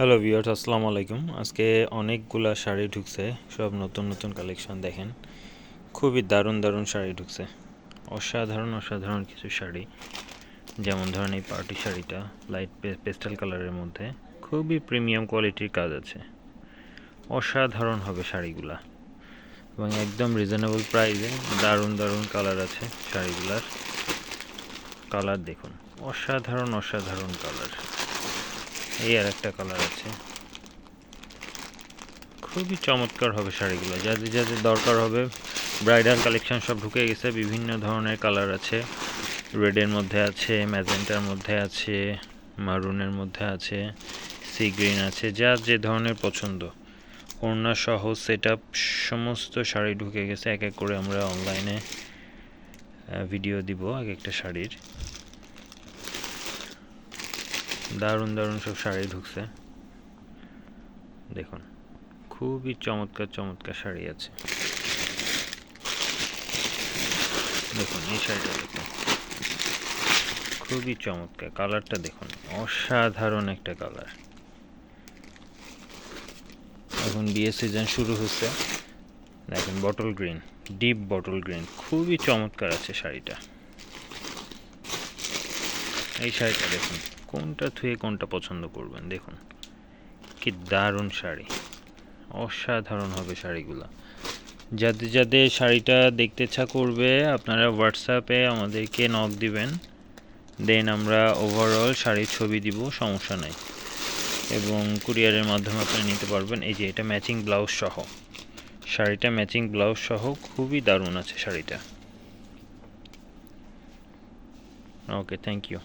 Hello viewers আসসালামু আলাইকুম। আজকে অনেকগুলা শাড়ি ঢুকছে, সব নতুন নতুন কালেকশন দেখেন। খুবই দারুণ দারুণ শাড়ি ঢুকছে। অসাধারণ অসাধারণ কিছু শাড়ি। যেমন ধরেন এই পার্টি শাড়িটা লাইট পেস্টাল কালারের মধ্যে। খুবই প্রিমিয়াম কোয়ালিটির কাজ আছে। অসাধারণ হবে শাড়িগুলা। এবং একদম রিজনেবল প্রাইসে দারুণ দারুণ কালার আছে শাড়িগুলার। কালার দেখুন। অসাধারণ অসাধারণ কালার এই আর একটা কালার আছে। খুবই চমৎকার হবে শাড়িগুলো। যাদের যাদের দরকার হবে ব্রাইডাল কালেকশন সব ঢুকে গেছে, বিভিন্ন ধরনের কালার আছে। রেডের মধ্যে আছে ম্যাজেন্টার মধ্যে আছে মারুনের মধ্যে আছে সি গ্রিন আছে, যা যে ধরনের পছন্দ। ওড়না সহ সেট সমস্ত শাড়ি ঢুকে গেছে। এক এক করে আমরা অনলাইনে ভিডিও দিব এক একটা শাড়ির। দারুণ দারুণ সব শাড়ি ঢুকছে। দেখুন, খুবই চমৎকার চমৎকার শাড়ি আছে। দেখুন, এই শাড়িটা দেখুন। খুবই চমৎকার। কালারটা দেখুন, অসাধারণ একটা কালার। এখন বিয়ে সিজন শুরু হচ্ছে। দেখেন bottle green deep bottle green খুবই চমৎকার আছে শাড়িটা। এই শাড়িটা দেখুন, কোনটা থুয়ে কোনটা পছন্দ করবেন, দেখুন। কি দারুণ শাড়ি, অসাধারণ হবে শাড়িগুলো। যাদের যাদের শাড়িটা দেখতে ইচ্ছা করবে, আপনারা হোয়াটসঅ্যাপে আমাদেরকে নক দিবেন, দেন আমরা ওভারঅল শাড়ির ছবি দিব, সমস্যা নাই। এবং কুরিয়ারের মাধ্যমে আপনি নিতে পারবেন, এই যে এটা ম্যাচিং ব্লাউজ সহ। শাড়িটা ম্যাচিং ব্লাউজ সহ, খুবই দারুণ আছে শাড়িটা। Okay thank you